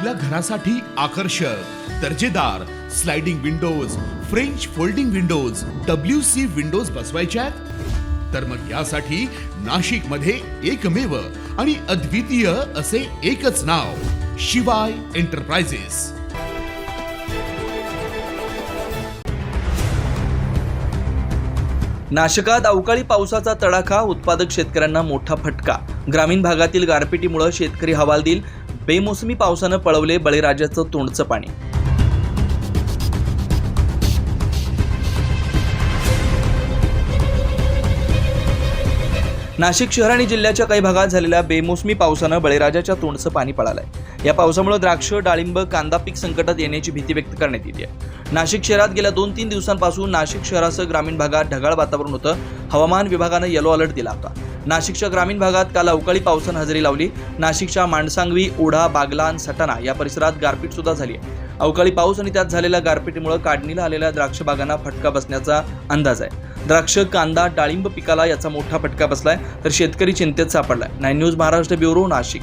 आपल्या घरासाठी आकर्षक दर्जेदार sliding windows French folding windows W C windows बसवायच्या आहेत? तर मग यासाठी नाशिकमध्ये एकमेव आणि अद्वितीय असे एकच नाव शिवाय एंटरप्राइजेस नाशकात अवकाळी पावसाचा तडाखा उत्पादक शेतकऱ्यांना मोठा फटका. ग्रामीण भागातील गारपिटीमुळे शेतकरी हवालदिल बेमोसमी पावसानं पळवले बळीराजाचं तोंडचं पाणी. नाशिक शहर आणि जिल्ह्याच्या काही भागात झालेल्या बेमोसमी पावसानं बळीराजाच्या तोंडचं पाणी पळालंय. या पावसामुळे द्राक्ष डाळिंब कांदा पीक संकटात येण्याची भीती व्यक्त करण्यात येते. नाशिक शहरात गेल्या दोन तीन दिवसांपासून नाशिक शहरासह ग्रामीण भागात ढगाळ वातावरण होतं. हवामान विभागानं येलो अलर्ट दिला होता. नाशिकच्या ग्रामीण भागात काल अवकाळी पावसानं हजेरी लावली. नाशिकच्या माणसांगवी ओढा बागलान सटाणा या परिसरात गारपीट सुद्धा झाली आहे. अवकाळी पाऊस आणि त्यात झालेल्या गारपीटीमुळे काढणीला आलेल्या द्राक्ष बागांना फटका बसण्याचा अंदाज आहे. द्राक्ष कांदा डाळिंब पिकाला याचा मोठा फटका बसलाय तर शेतकरी चिंतेत सापडलाय. Nine news Maharashtra bureau Nashik.